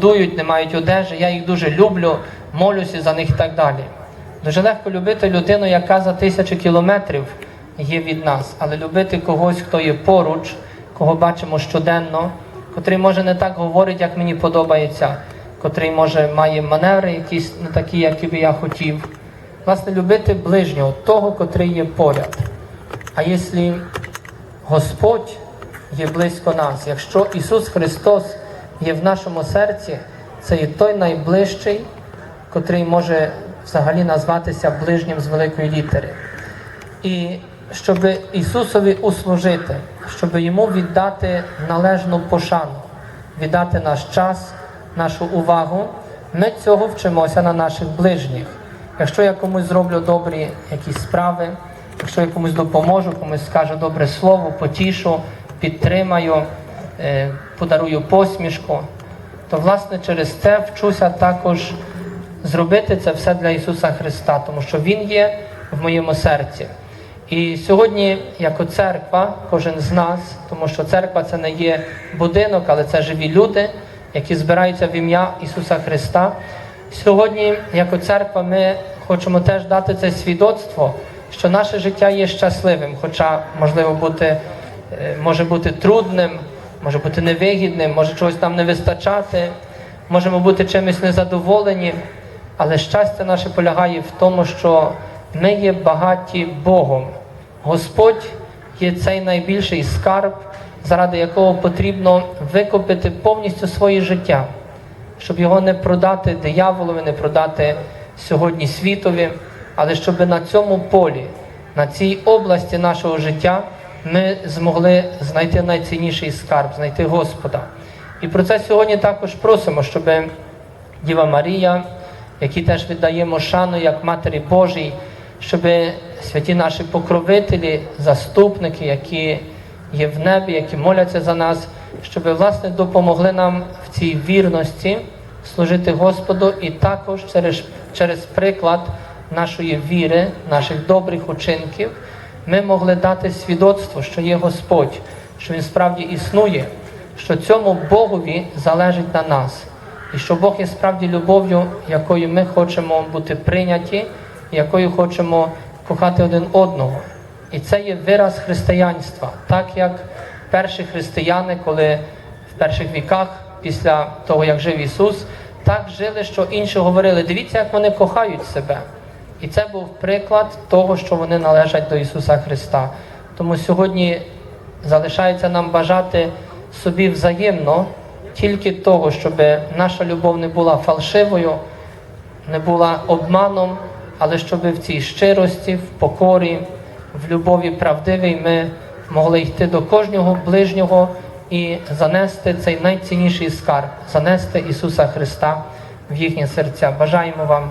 голодують, не мають одежі, я їх дуже люблю, молюся за них і так далі. Дуже легко любити людину, яка за тисячі кілометрів є від нас, але любити когось, хто є поруч, кого бачимо щоденно, котрий може не так говорить, як мені подобається, котрий може має маневри якісь не такі, які би я хотів. Власне, любити ближнього, того, котрий є поряд. А якщо Господь є близько нас, якщо Ісус Христос є в нашому серці, це є той найближчий, котрий може взагалі назватися ближнім з великої літери. І щоб Ісусові услужити, щоб йому віддати належну пошану, віддати наш час, нашу увагу, ми цього вчимося на наших ближніх. Якщо я комусь зроблю добрі якісь справи, якщо я комусь допоможу, комусь скажу добре слово, потішу, підтримаю, подарую посмішку, то власне через це вчуся також зробити це все для Ісуса Христа, тому що Він є в моєму серці. І сьогодні, як церква, кожен з нас, тому що церква це не є будинок, але це живі люди, які збираються в ім'я Ісуса Христа. Сьогодні, як церква, ми хочемо теж дати це свідоцтво, що наше життя є щасливим, хоча можливо бути, е, може бути трудним, може бути невигідним, може чогось нам не вистачати, можемо бути чимось незадоволені, але щастя наше полягає в тому, що ми є багаті Богом. Господь є цей найбільший скарб, заради якого потрібно викупити повністю своє життя, щоб його не продати дияволові, не продати сьогодні світові, але щоб на цьому полі, на цій області нашого життя ми змогли знайти найцінніший скарб, знайти Господа. І про це сьогодні також просимо, щоб Діва Марія, якій теж віддаємо шану як Матері Божій, щоб святі наші покровителі, заступники, які є в небі, які моляться за нас, щоб власне допомогли нам в цій вірності служити Господу і також через, через приклад нашої віри, наших добрих учинків, ми могли дати свідоцтво, що є Господь, що Він справді існує, що цьому Богові залежить на нас. І що Бог є справді любов'ю, якою ми хочемо бути прийняті, якою хочемо кохати один одного. І це є вираз християнства, так як перші християни, коли в перших віках, після того, як жив Ісус, так жили, що інші говорили, дивіться, як вони кохають себе. І це був приклад того, що вони належать до Ісуса Христа. Тому сьогодні залишається нам бажати собі взаємно тільки того, щоб наша любов не була фальшивою, не була обманом, але щоб в цій щирості, в покорі, в любові правдивій ми могли йти до кожного ближнього і занести цей найцінніший скарб, занести Ісуса Христа в їхні серця. Бажаємо вам,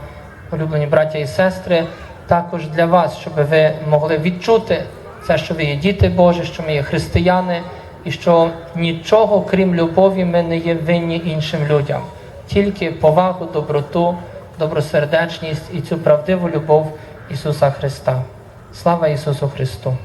улюблені браття і сестри, також для вас, щоб ви могли відчути це, що ви є діти Божі, що ми є християни, і що нічого, крім любові, ми не є винні іншим людям, тільки повагу, доброту, добросердечність і цю правдиву любов Ісуса Христа. Слава Ісусу Христу!